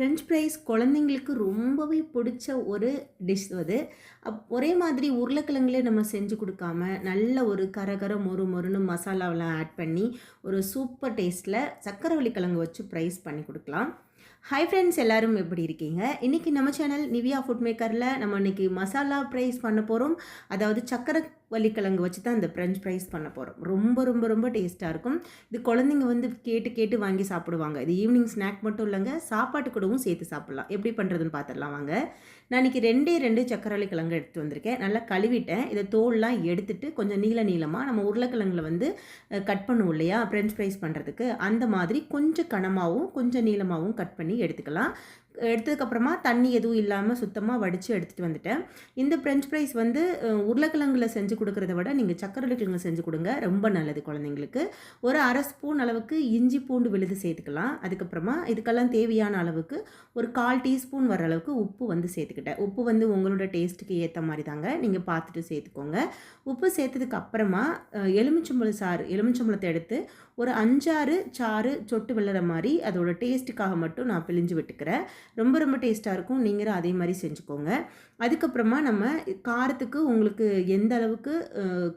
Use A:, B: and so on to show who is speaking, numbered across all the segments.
A: French fries குழந்தைங்களுக்கு ரொம்பவே பிடிச்ச ஒரு டிஷ் அது. அப் ஒரே மாதிரி உருளைக்கிழங்குலே நம்ம செஞ்சு கொடுக்காம நல்ல ஒரு கரகர மொறு மொறுன்னு மசாலாவெலாம் ஆட் பண்ணி ஒரு சூப்பர் டேஸ்ட்டில் சக்கரவள்ளி கிழங்கு வச்சு ப்ரைஸ் பண்ணி கொடுக்கலாம். ஹாய் ஃப்ரெண்ட்ஸ் எல்லாரும் எப்படி இருக்கீங்க? இன்றைக்கி நம்ம சேனல் நிவியா ஃபுட் மேக்கரில் நம்ம இன்றைக்கி மசாலா ப்ரைஸ் பண்ண போகிறோம் அதாவது சக்கரை வள்ளிக்கிழங்கு வச்சு தான் இந்த ஃப்ரெஞ்ச் ஃப்ரைஸ் பண்ண போகிறோம் ரொம்ப ரொம்ப ரொம்ப டேஸ்ட்டாக இருக்கும். இது குழந்தைங்க வந்து கேட்டு கேட்டு வாங்கி சாப்பிடுவாங்க. இது ஈவினிங் ஸ்நாக் மட்டும் இல்லைங்க சாப்பாட்டு கூடவும் சேர்த்து சாப்பிட்லாம். எப்படி பண்ணுறதுன்னு பார்த்துடலாம் வாங்க. நான் இன்றைக்கி ரெண்டே ரெண்டு சக்கரவள்ளி கிழங்கு எடுத்து வந்திருக்கேன். நல்லா கழுவிட்டேன். இதை தோல்லாம் எடுத்துட்டு கொஞ்சம் நீள நீளமாக நம்ம உருளைக்கிழங்குல வந்து கட் பண்ணுவோம் இல்லையா? ஃப்ரெஞ்ச் ஃப்ரைஸ் பண்ணுறதுக்கு அந்த மாதிரி கொஞ்சம் கனமாகவும் கொஞ்சம் நீளமாகவும் கட் பண்ணி எடுத்துக்கலாம். எடுத்ததுக்கப்புறமா தண்ணி எதுவும் இல்லாமல் சுத்தமாக வடித்து எடுத்துகிட்டு வந்துட்டேன். இந்த ஃப்ரெஞ்ச் ஃப்ரைஸ் வந்து உருளைக்கிழங்குல செஞ்சு கொடுக்குறத விட நீங்கள் சக்கரை கிழங்கு செஞ்சு கொடுங்க ரொம்ப நல்லது குழந்தைங்களுக்கு. ஒரு அரை ஸ்பூன் அளவுக்கு இஞ்சி பூண்டு விழுது சேர்த்துக்கலாம். அதுக்கப்புறமா இதுக்கெல்லாம் தேவையான அளவுக்கு ஒரு கால் டீஸ்பூன் வர அளவுக்கு உப்பு வந்து சேர்த்துக்கிட்டேன். உப்பு வந்து உங்களோட டேஸ்ட்டுக்கு ஏற்ற மாதிரி தாங்க நீங்கள் பார்த்துட்டு சேர்த்துக்கோங்க. உப்பு சேர்த்ததுக்கு அப்புறமா எலுமிச்சம்பழம் சாறு எலுமிச்சம்பழத்தை எடுத்து ஒரு அஞ்சாறு சாறு சொட்டு விழுற மாதிரி அதோட டேஸ்ட்டுக்காக மட்டும் நான் பிழிஞ்சு விட்டுக்கிறேன். ரொம்ப ரொம்ப டேஸ்ட்டாக இருக்கும். நீங்களும் அதே மாதிரி செஞ்சுக்கோங்க. அதுக்கப்புறமா நம்ம காரத்துக்கு உங்களுக்கு எந்த அளவுக்கு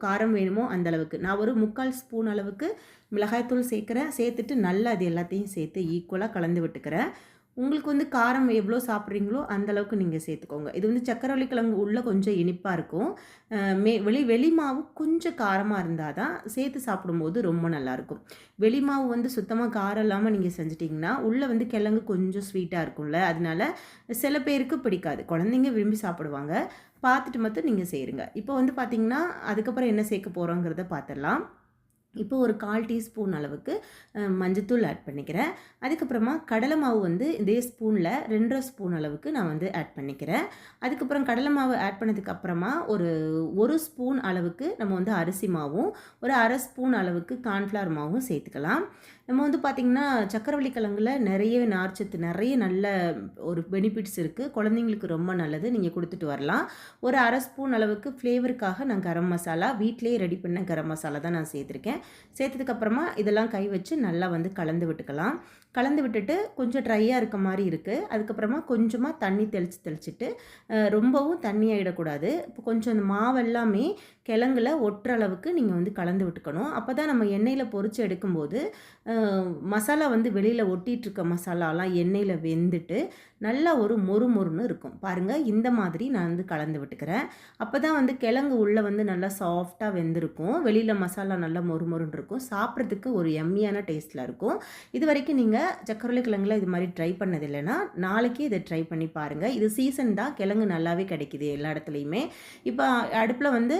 A: காரம் வேணுமோ அந்த அளவுக்கு. நான் ஒரு முக்கால் ஸ்பூன் அளவுக்கு மிளகாய்த்தூள் சேர்க்குறேன். சேர்த்துட்டு நல்லா அது எல்லாத்தையும் சேர்த்து ஈக்குவலாக கலந்து விட்டுக்கிறேன். உங்களுக்கு வந்து காரம் எவ்வளோ சாப்பிட்றீங்களோ அந்தளவுக்கு நீங்கள் சேர்த்துக்கோங்க. இது வந்து சக்கரவள்ளி கிழங்கு உள்ளே கொஞ்சம் இனிப்பாக இருக்கும். மே வெளி வெளிமாவு கொஞ்சம் காரமாக இருந்தால் தான் சேர்த்து சாப்பிடும்போது ரொம்ப நல்லாயிருக்கும் வெளி மாவு வந்து சுத்தமாக காரம் இல்லாமல் நீங்கள் செஞ்சிட்டிங்கன்னா உள்ளே வந்து கிழங்கு கொஞ்சம் ஸ்வீட்டாக இருக்கும்ல. அதனால சில பேருக்கு பிடிக்காது. குழந்தைங்க விரும்பி சாப்பிடுவாங்க. பார்த்துட்டு மட்டும் நீங்கள் செய்கிறீங்க இப்போ வந்து பார்த்திங்கன்னா அதுக்கப்புறம் என்ன சேர்க்க போகிறோங்கிறத பார்த்துடலாம் இப்போ ஒரு கால் டீஸ்பூன் அளவுக்கு மஞ்சத்தூள் ஆட் பண்ணிக்கிறேன். அதுக்கப்புறமா கடலை மாவு வந்து இதே ஸ்பூனில் ரெண்டரை ஸ்பூன் அளவுக்கு நான் வந்து ஆட் பண்ணிக்கிறேன். அதுக்கப்புறம் கடலை மாவு ஆட் பண்ணதுக்கப்புறமா ஒரு ஒரு ஸ்பூன் அளவுக்கு நம்ம வந்து அரிசி மாவும் ஒரு அரை ஸ்பூன் அளவுக்கு கார்ன்ஃப்ளவர் மாவும் சேர்த்துக்கலாம். நம்ம வந்து பார்த்திங்கன்னா சக்கரவள்ளி கிழங்குல நிறைய நார்ச்சத்து நிறைய நல்ல ஒரு பெனிஃபிட்ஸ் இருக்குது குழந்தைங்களுக்கு ரொம்ப நல்லது நீங்கள் கொடுத்துட்டு வரலாம். ஒரு அரை ஸ்பூன் அளவுக்கு ஃப்ளேவருக்காக நான் கரம் மசாலா வீட்டிலேயே ரெடி பண்ண கரம் மசாலா தான் நான் சேர்த்துருக்கேன். சேர்த்ததுக்கப்புறமா இதெல்லாம் கை வச்சு நல்லா வந்து கலந்து விட்டுக்கலாம். கலந்து விட்டுட்டு கொஞ்சம் ட்ரையாக இருக்க மாதிரி இருக்குது அதுக்கப்புறமா கொஞ்சமாக தண்ணி தெளித்து தெளிச்சுட்டு ரொம்பவும் தண்ணி ஆகிடக்கூடாது இப்போ கொஞ்சம் அந்த மாவெல்லாமே கிழங்குல ஒட்டுற அளவுக்கு நீங்கள் வந்து கலந்து விட்டுக்கணும். அப்போ தான் நம்ம எண்ணெயில் பொறிச்சு எடுக்கும்போது மசாலா வந்து வெளியில் ஒட்டிகிட்ருக்க மசாலாலாம் எண்ணெயில் வெந்துட்டு நல்லா ஒரு மொறு மொறுன்னு இருக்கும். பாருங்கள் இந்த மாதிரி நான் வந்து கலந்து விட்டுக்கிறேன். அப்போ தான் வந்து கிழங்கு உள்ளே வந்து நல்லா சாஃப்டாக வெந்திருக்கும். வெளியில் மசாலா நல்லா மொறு மொறுன்னு இருக்கும். சாப்பிட்றதுக்கு ஒரு எம்மியான டேஸ்ட்டில் இருக்கும். இது வரைக்கும் நீங்கள் சக்கரவள்ளி கிழங்குல இது மாதிரி ட்ரை பண்ணது இல்லைன்னா நாளைக்கு இதை ட்ரை பண்ணி பாருங்கள் இது சீசன் தான் கிழங்கு நல்லாவே கிடைக்கிது எல்லா இடத்துலையுமே. இப்போ அடுப்பில் வந்து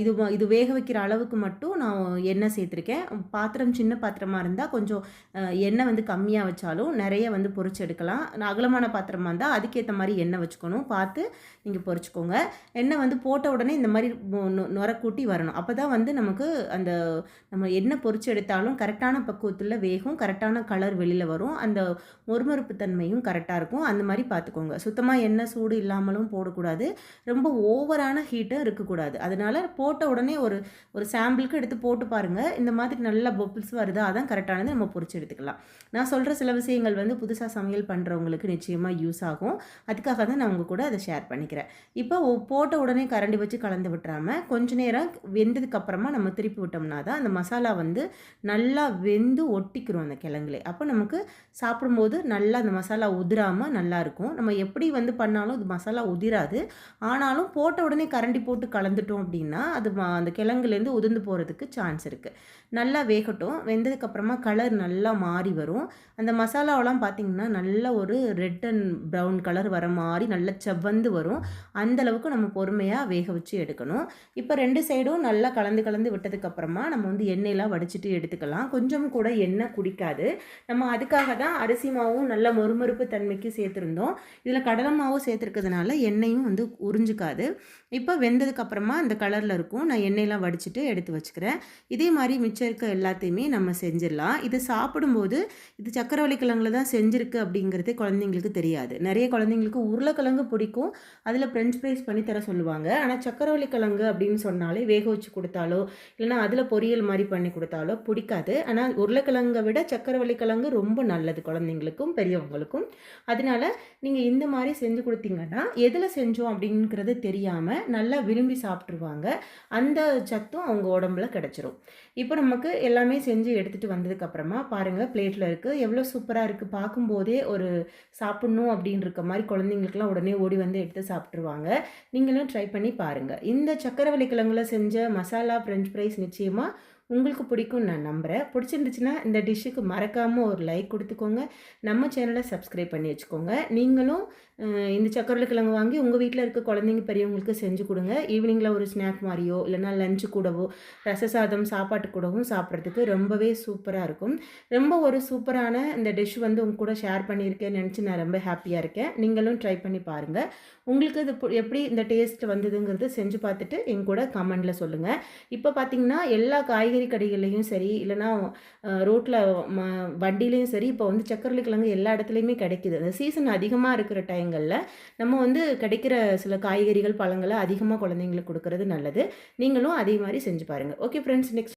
A: இது இது வேக வைக்கிற அளவுக்கு மட்டும் நான் எண்ணெய் சேர்த்துருக்கேன். பாத்திரம் சின்ன பாத்திரமாக இருந்தால் கொஞ்சம் எண்ணெய் வந்து கம்மியாக வச்சாலும் நிறைய வந்து பொறிச்சு எடுக்கலாம். அகலமான பாத்திரமாக இருந்தால் அதுக்கேற்ற மாதிரி எண்ணெய் வச்சுக்கணும். பார்த்து நீங்கள் பொறிச்சிக்கோங்க எண்ணெய் வந்து போட்ட உடனே இந்த மாதிரி நுர கூட்டி வரணும். அப்போ தான் வந்து நமக்கு அந்த நம்ம எண்ணெய் பொறிச்சு எடுத்தாலும் கரெக்டான பக்குவத்தில் வேகும் கரெக்டான கலர் வெளியில் வரும். அந்த மொறுமொறுப்பு தன்மையும் கரெக்டாக இருக்கும். அந்த மாதிரி பார்த்துக்கோங்க. சுத்தமாக எண்ணெய் சூடு இல்லாமலும் போடக்கூடாது. ரொம்ப ஓவரான ஹீட்டும் இருக்கக்கூடாது. அதனால் போட்ட உடனே ஒரு ஒரு சாம்பிளுக்கு எடுத்து போட்டு பாருங்கள் இந்த மாதிரி நல்ல பப்புள்ஸ் வருது? அதான் கரெக்டானது நம்ம பொறிச்சு எடுத்துக்கலாம். நான் சொல்கிற சில விஷயங்கள் வந்து புதுசாக சமையல் பண்ணுறவங்களுக்கு நிச்சயமாக யூஸ் ஆகும். அதுக்காக தான் நான் உங்கள் கூட அதை ஷேர் பண்ணிக்கிறேன். இப்போ போட்ட உடனே கரண்டி வச்சு கலந்து விட்டுறாமல் கொஞ்ச நேரம் வெந்ததுக்கப்புறமா நம்ம திருப்பி விட்டோம்னா தான் அந்த மசாலா வந்து நல்லா வெந்து ஒட்டிக்கிறோம் அந்த கிழங்குலே. அப்போ நமக்கு சாப்பிடும்போது நல்லா அந்த மசாலா உதிராமல் நல்லாயிருக்கும் நம்ம எப்படி வந்து பண்ணாலும் அது மசாலா உதிராது. ஆனாலும் போட்ட உடனே கரண்டி போட்டு கலந்துட்டோம் அப்படின்னா அது அந்த கிழங்குலேருந்து உதிர்ந்து போகிறதுக்கு சான்ஸ் இருக்குது நல்லா வேகட்டும். வெந்ததுக்கப்புறமா கலர் நல்லா மாறி வரும். அந்த மசாலாவெல்லாம் பார்த்திங்கன்னா நல்ல ஒரு ரெட் அண்ட் ப்ரௌன் கலர் வர மாதிரி நல்ல செவ்வந்து வரும். அந்தளவுக்கு நம்ம பொறுமையாக வேக வச்சு எடுக்கணும். இப்போ ரெண்டு சைடும் நல்லா கலந்து கலந்து விட்டதுக்கப்புறமா நம்ம வந்து எண்ணெயெலாம் வடிச்சிட்டு எடுத்துக்கலாம். கொஞ்சம் கூட எண்ணெய் குடிக்காது. நம்ம நம்ம அதுக்காக தான் அரிசி மாவும் நல்ல மொறுமொறுப்பு தன்மைக்கு சேர்த்துருந்தோம். இதில் கடலை மாவும் சேர்த்துருக்கிறதுனால எண்ணெயும் வந்து உறிஞ்சிக்காது. இப்போ வெந்ததுக்கப்புறமா அந்த கலரில் இருக்கும். நான் எண்ணெயெலாம் வடிச்சிட்டு எடுத்து வச்சுக்கிறேன். இதே மாதிரி மிச்சம் இருக்க எல்லாத்தையுமே நம்ம செஞ்சிடலாம். இது சாப்பிடும்போது இது சக்கரவள்ளி கிழங்குல தான் செஞ்சுருக்கு அப்படிங்கிறது குழந்தைங்களுக்கு தெரியாது. நிறைய குழந்தைங்களுக்கு உருளைக்கிழங்கு பிடிக்கும். அதில் ஃப்ரெஞ்ச் ஃப்ரைஸ் பண்ணி தர சொல்லுவாங்க. ஆனால் சக்கரவள்ளி கிழங்கு அப்படின்னு சொன்னாலே வேக வச்சு கொடுத்தாலோ இல்லைனா அதில் பொரியல் மாதிரி பண்ணி கொடுத்தாலோ பிடிக்காது. ஆனால் உருளைக்கிழங்கை விட சக்கரவள்ளி கிழங்கு உருளைக்கிழங்கு ரொம்ப நல்லது குழந்தைங்களுக்கும் பெரியவங்களுக்கும். அதனால நீங்கள் இந்த மாதிரி செஞ்சு கொடுத்தீங்கன்னா எதில் செஞ்சோம் அப்படிங்கிறது தெரியாமல் நல்லா விரும்பி சாப்பிட்ருவாங்க அந்த சத்தும் அவங்க உடம்புல கிடச்சிரும். இப்போ நமக்கு எல்லாமே செஞ்சு எடுத்துகிட்டு வந்ததுக்கப்புறமா பாருங்கள் பிளேட்டில் இருக்குது எவ்வளோ சூப்பராக இருக்குது பார்க்கும்போதே ஒரு சாப்பிட்ணும் அப்படின்னு இருக்க மாதிரி குழந்தைங்களுக்குலாம் உடனே ஓடி வந்து எடுத்து சாப்பிட்ருவாங்க நீங்களும் ட்ரை பண்ணி பாருங்கள் இந்த சக்கரவள்ளி கிழங்குல செஞ்ச மசாலா ஃப்ரெஞ்ச் ஃப்ரைஸ் நிச்சயமாக உங்களுக்கு பிடிக்கும்னு நான் நம்புகிறேன் பிடிச்சிருந்துச்சுன்னா இந்த டிஷ்ஷுக்கு மறக்காமல் ஒரு லைக் கொடுத்துக்கோங்க. நம்ம சேனலை சப்ஸ்கிரைப் பண்ணி வச்சுக்கோங்க. நீங்களும் இந்த சக்கரவள்ளி கிழங்கு வாங்கி உங்கள் வீட்டில் இருக்க குழந்தைங்க பெரியவங்களுக்கு செஞ்சு கொடுங்க. ஈவினிங்கில் ஒரு ஸ்நாக் மாதிரியோ இல்லைனா லஞ்சு கூடவோ ரச சாதம் சாப்பாட்டு கூடவும் சாப்பிட்றதுக்கு ரொம்பவே சூப்பராக இருக்கும். ரொம்ப ஒரு சூப்பரான இந்த டிஷ் வந்து உங்க கூட ஷேர் பண்ணியிருக்கேன்னு நினச்சி நான் ரொம்ப ஹாப்பியாக இருக்கேன். நீங்களும் ட்ரை பண்ணி பாருங்கள் உங்களுக்கு இது எப்படி இந்த டேஸ்ட் வந்ததுங்கிறது செஞ்சு பார்த்துட்டு எங்க கூட கமெண்டில் சொல்லுங்கள் இப்போ பார்த்தீங்கன்னா எல்லா காய்கறி கடைகள்லையும் சரி இல்லைனா ரோட்டில் ம வண்டிலையும் சரி இப்போ வந்து சக்கரவள்ளி கிழங்கு எல்லா இடத்துலையுமே கிடைக்கிது. அந்த சீசன் அதிகமாக இருக்கிற டைங்களில் நம்ம வந்து கிடைக்கிற சில காய்கறிகள் பழங்களை அதிகமாக குழந்தைங்களுக்கு கொடுக்கறது நல்லது. நீங்களும் அதே மாதிரி செஞ்சு பாருங்கள் ஓகே ஃப்ரெண்ட்ஸ் நெக்ஸ்ட்